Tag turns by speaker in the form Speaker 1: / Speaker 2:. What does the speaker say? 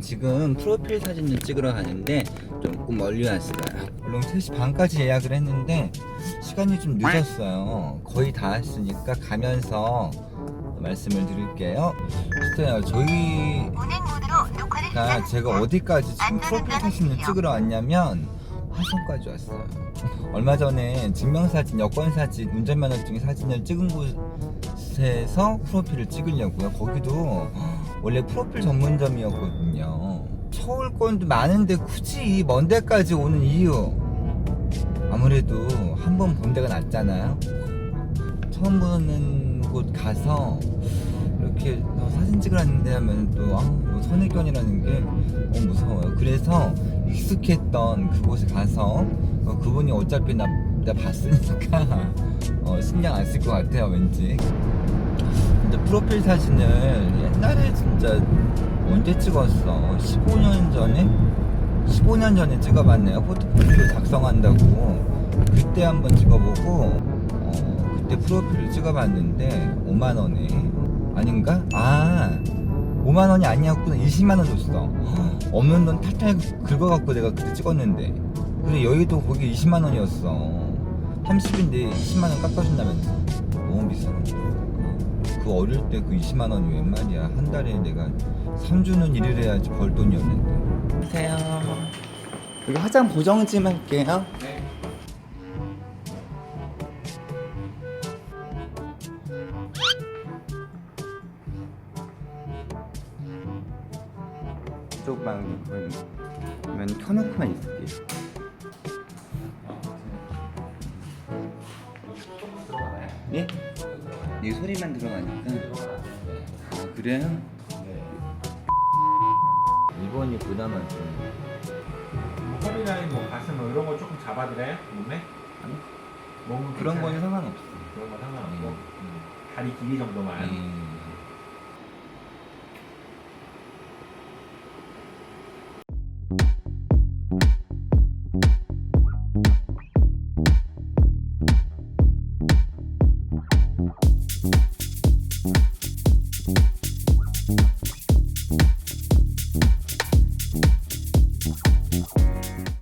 Speaker 1: 지금 프로필 사진을 찍으러 가는데 조금 멀리 왔어요. 물론 3시 반까지 예약을 했는데 시간이 좀 늦었어요. 거의 다 했으니까 가면서 말씀을 드릴게요. 진짜요, 저희 가 제가 어디까지 지금 프로필 사진을. 찍으러 왔냐면 화성까지 왔어요. 얼마 전에 증명사진, 여권사진, 운전면허증 사진을 찍은 곳에서 프로필을 찍으려고요. 거기도 원래 프로필 전문점이었거든요. 서울 건도 많은데 굳이 먼 데까지 오는 이유 아무래도 한 번 본 데가 낫잖아요. 처음 보는 곳 가서 이렇게 어, 사진 찍으라는데 하면 또 아, 뭐 선입견이라는 게 너무 무서워요. 그래서 익숙했던 그곳에 가서 어, 그분이 어차피 나, 나 봤으니까 어, 신경 안 쓸 것 같아요, 왠지. 근데 프로필 사진을 옛날에 진짜 언제 찍었어? 15년 전에? 15년 전에 찍어봤네요. 포트폴리오 작성한다고. 그때 한번 찍어보고, 어, 그때 프로필을 찍어봤는데, 5만원에. 아닌가? 아, 5만원이 아니었구나. 20만원 줬어. 없는 돈 탈탈 긁어갖고 내가 그때 찍었는데. 근데 여의도 거기 20만원이었어. 30인데 20만원 깎아준다면서. 너무 비싸. 그 어릴 때 그 20만 원이 웬 말이야. 한 달에 내가 3주는 일을 해야지 벌 돈이었는데. 안녕하세요. 여기 화장 보정 좀 할게요. 이쪽 방은 그러면 켜놓고만 있을게요 예? 얘 소리만 들어가니까. 아, 그래요? 네. 이번이 그나마 좀.
Speaker 2: 허리라인, 뭐 가슴 뭐 이런 거 조금 잡아드려요? 몸에? 아니. 몸은
Speaker 1: 그런 거는 상관없어.
Speaker 2: 그런 건 상관없고 네.
Speaker 1: 음.
Speaker 2: 다리 길이 정도만.
Speaker 1: 음.